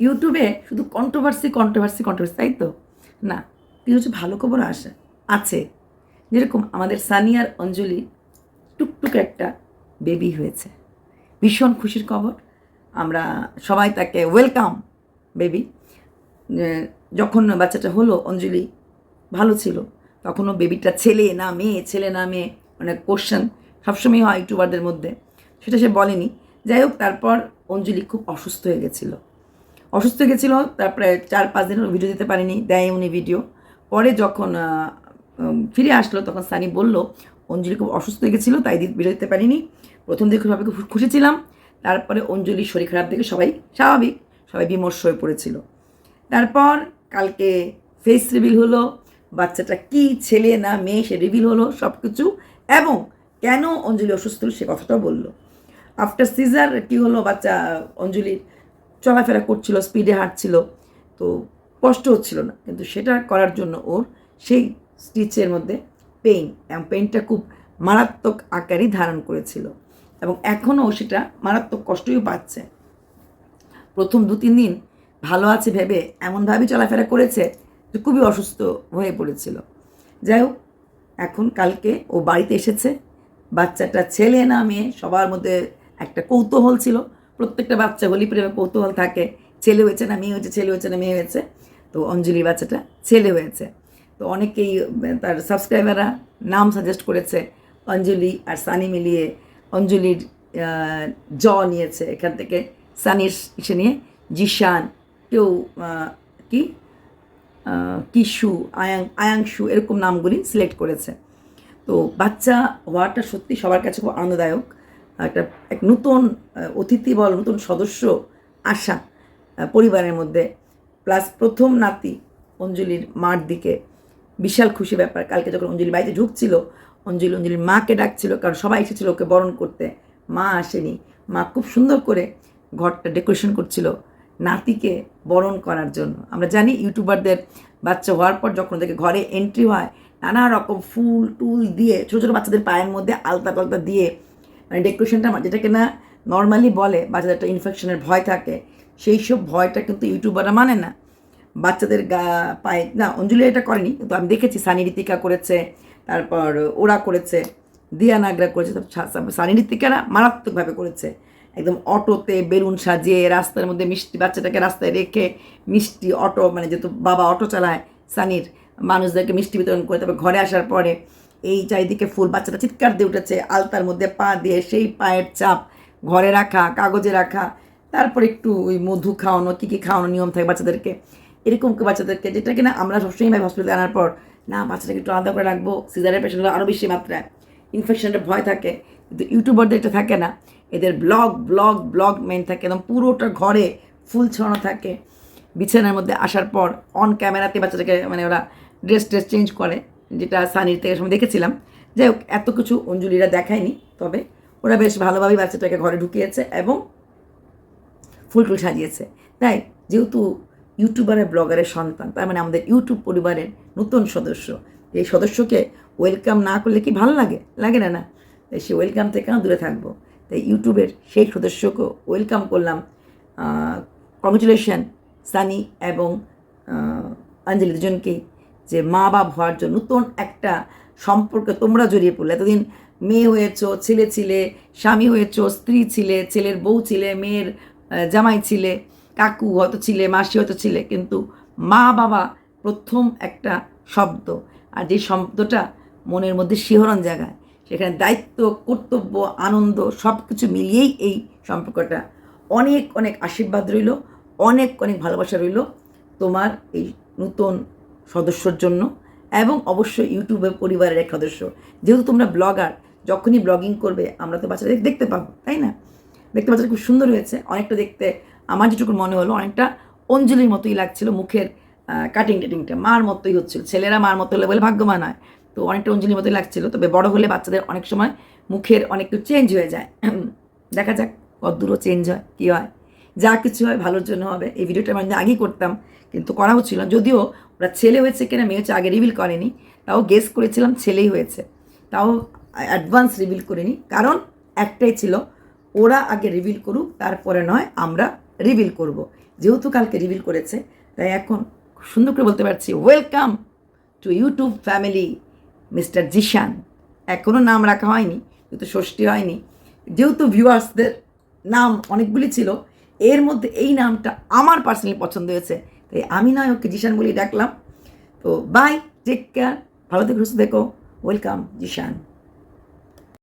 ইউটিউবে শুধু controversy controversy controversy তাই তো? না কিছু কিছু ভালো খবর আসে, আছে। যেরকম আমাদের সানিয়ার অঞ্জলি টুকটুক একটা বেবি হয়েছে। ভীষণ খুশির খবর। আমরা সবাই তাকে ওয়েলকাম বেবি যখন বাচ্চাটা হলো, অঞ্জলি ভালো ছিল তখনও বেবিটা ছেলে না মেয়ে, ছেলে না মেয়ে মানে কোশ্চেন সবসময় হয় ইউটিউবারদের মধ্যে। সেটা সে বলেনি। যাই হোক, তারপর অঞ্জলি খুব অসুস্থ হয়ে গেছিল। অসুস্থ গেছিল তারপরে চার পাঁচ দিন ভিডিও দিতে পারিনি, দেয় উনি ভিডিও পরে যখন ফিরে আসলো, তখন সানি বলল, অঞ্জলি খুব অসুস্থ হয়ে গেছিল তাই ভিডিও দিতে পারিনি। প্রথম দিকে সবাই খুব খুশি ছিলাম, তারপরে অঞ্জলির শরীর খারাপ দেখে সবাই স্বাভাবিক, সবাই বিমর্ষ হয়ে পড়েছিল। তারপর কালকে ফেস রিভিল হলো, বাচ্চাটা কি ছেলে না মেয়ে সে রিভিল হলো সব কিছু এবং কেন অঞ্জলি অসুস্থ সে কথাটাও বলল। আফটার সিজার কি হলো বাচ্চা অঞ্জলির? চলাফেরা করছিল স্পিডে হাঁটছিল, তো কষ্ট হচ্ছিল না। কিন্তু সেটা করার জন্য ওর সেই স্টিচের মধ্যে পেইন এবং পেইনটা খুব মারাত্মক আকারই ধারণ করেছিল। এবং এখনও সেটা মারাত্মক কষ্টই পাচ্ছে। প্রথম দু তিন দিন ভালো আছে ভেবে এমনভাবেই চলাফেরা করেছে যে খুবই অসুস্থ হয়ে পড়েছিল। যাই হোক, এখন কালকে ও বাড়িতে এসেছে। বাচ্চাটা ছেলে না মেয়ে, সবার মধ্যে একটা কৌতূহল ছিল। প্রত্যেকটা বাচ্চা হোলি প্রেমে কৌতূহল থাকে। ছেলে হয়েছে না, মেয়ে হয়েছে, ছেলে হয়েছে না, মেয়ে হয়েছে। তো অঞ্জলির বাচ্চাটা ছেলে হয়েছে। তো অনেকেই তার সাবস্ক্রাইবাররা নাম সাজেস্ট করেছে অঞ্জলি আর সানি মিলিয়ে অঞ্জলির জ নিয়েছে এখান থেকে। সানির ইসে নিয়ে জিশান, কেউ কি? কিশু, আয়াং, আয়াংশু এরকম নামগুলি সিলেক্ট করেছে। তো বাচ্চা হওয়াটা সত্যি সবার কাছে খুব আনন্দদায়ক। একটা, এক নতুন অতিথি বল নতুন সদস্য আসা পরিবারের মধ্যে। প্লাস প্রথম নাতি অঞ্জলির মার দিকে বিশাল খুশি ব্যাপার। কালকে যখন অঞ্জলি বাড়িতে ঢুকছিল, অঞ্জলি, অঞ্জলির মাকে ডাকছিল, কারণ সবাই এসেছিল ওকে বরণ করতে। মা আসেনি। মা খুব সুন্দর করে ঘরটা ডেকোরেশন করছিল নাতিকে বরণ করার জন্য। আমরা জানি ইউটিউবারদের বাচ্চা হওয়ার পর যখন ওদেরকে ঘরে এন্ট্রি হয়, নানা রকম ফুল, টুল দিয়ে ছোটো ছোটো বাচ্চাদের পায়ের মধ্যে আলতা পালতা দিয়ে মানে ডেকোরেশনটা যেটাকে না নর্মালি বলে, বাচ্চাদের একটা ইনফেকশনের ভয় থাকে, সেই সব ভয়টা কিন্তু ইউটিউবাররা মানে না। বাচ্চাদের গা, পায়ে না, অঞ্জলি এটা করেনি, কিন্তু আমি দেখেছি, সানি ঋতিকা করেছে, তারপর ওরা করেছে, দিয়া নাগরা করেছে সানি ঋতিকারা মারাত্মকভাবে করেছে। একদম অটোতে বেলুন সাজিয়ে রাস্তার মধ্যে মিষ্টি বাচ্চাটাকে রাস্তায় রেখে মিষ্টি অটো মানে যেহেতু বাবা অটো চালায় সানির, মানুষদেরকে মিষ্টি বিতরণ করে, তারপর ঘরে আসার পরে এই চারিদিকে ফুল, বাচ্চাটা চিৎকার দিয়ে উঠেছে, আলতার মধ্যে পা দিয়ে সেই পায়ের চাপ, ঘরে রাখা, কাগজে রাখা, তারপর একটু ওই মধু খাওয়ানো, কী কী খাওয়ানো নিয়ম থাকে বাচ্চাদেরকে। এরকম বাচ্চাদেরকে, যেটা কিনা আমরা সবসময় ভাই হসপিটালে আনার পর, না, বাচ্চাটাকে একটু আলাদা করে রাখব, সিজারের পেশেন্ট আরও বেশি মাত্রায়। ইনফেকশনের ভয় থাকে, কিন্তু ইউটিউবারদের এটা থাকে না। এদের ব্লগ ব্লগ ব্লগ মেন থাকে, একদম পুরোটা ঘরে ফুল ছড়ানো থাকে। বিছানার মধ্যে আসার পর অন ক্যামেরাতে বাচ্চাটাকে মানে ওরা ড্রেস ট্রেস চেঞ্জ করে। যেটা সানির থেকে সময় দেখেছিলাম। যাই হোক, এত কিছু অঞ্জলিরা দেখায়নি, তবে ওরা বেশ ভালোভাবেই বাচ্চাটাকে ঘরে ঢুকিয়েছে এবং ফুল টুল সাজিয়েছে। তাই, যেহেতু ইউটিউবারের, ব্লগারের সন্তান, তার মানে আমাদের ইউটিউব পরিবারের নতুন সদস্য, এই সদস্যকে ওয়েলকাম না করলে কি ভালো লাগে? লাগে না না। তাই সে ওয়েলকাম থেকে কেন দূরে থাকব। তাই ইউটিউবের সেই সদস্যকে ওয়েলকাম করলাম কংগ্রেচুলেশন সানি এবং অঞ্জলি দুজনকেই। যে মা বাপ হওয়ার জন্য নতুন একটা সম্পর্কে তোমরা জড়িয়ে পড়লে। এতদিন মেয়ে হয়েছ, ছেলে ছিলে, স্বামী হয়েছো, স্ত্রী ছিলে, ছেলের বউ ছিলে, মেয়ের জামাই ছিলে, কাকু হয়তো ছিলে, মাসি হয়তো ছিলে, কিন্তু মা বাবা প্রথম একটা শব্দ। আর যে শব্দটা মনের মধ্যে শিহরণ জাগায়, সেখানে দায়িত্ব, কর্তব্য, আনন্দ সব কিছু মিলিয়েই এই সম্পর্কটা অনেক অনেক আশীর্বাদ রইল, অনেক অনেক ভালোবাসা রইল তোমার এই নতুন সদস্যর জন্য এবং অবশ্যই ইউটিউবের পরিবারের এক সদস্য। যেহেতু তোমরা ব্লগার, যখনই ব্লগিং করবে, আমরা তো বাচ্চাদের দেখতে পাবো, তাই না? দেখতে বাচ্চাটা খুব সুন্দর হয়েছে, অনেকটা দেখতে আমার যেটুকু মনে হলো, অনেকটা অঞ্জলির মতোই লাগছিল মুখের কাটিং টাটিংটা। মার মতোই হচ্ছিল, ছেলেরা মার মতো হলে বলে ভাগ্যবান হয়, তো অনেকটা অঞ্জলির মতোই লাগছিল, তবে বড় হলে বাচ্চাদের অনেক সময় মুখের অনেক একটু চেঞ্জ হয়ে যায়। দেখা যাক কতদূরও চেঞ্জ হয়, কী হয়। যা কিছু হয় ভালোর জন্য হবে। এই ভিডিওটা আমি আগেই করতাম, কিন্তু করা হচ্ছিল। যদিও ওরা ছেলে হয়েছে কিনা মেয়ে হচ্ছে আগে রিভিল করেনি, তাও গেস করেছিলাম ছেলেই হয়েছে। তাও অ্যাডভান্স রিভিল করিনি, কারণ একটাই ছিল, ওরা আগে রিভিল করুক, তারপরে নয়, আমরা রিভিল করব। যেহেতু কালকে রিভিল করেছে, তাই এখন সুন্দর করে বলতে পারছি welcome to YouTube family mister Zeeshan এখনও নাম রাখা হয়নি যেহেতু ষষ্ঠী হয়নি। যেহেতু ভিউয়ার্সদের নাম অনেকগুলি ছিল এর মধ্যে এই নামটা আমার পার্সোনালি পছন্দ হয়েছে। তাই আমি নয়, ওকে জিশান বলেই ডাকলাম। তো বাই টেক কেয়ার ভালো থেকো, সুস্থ দেখো ওয়েলকাম জিশান।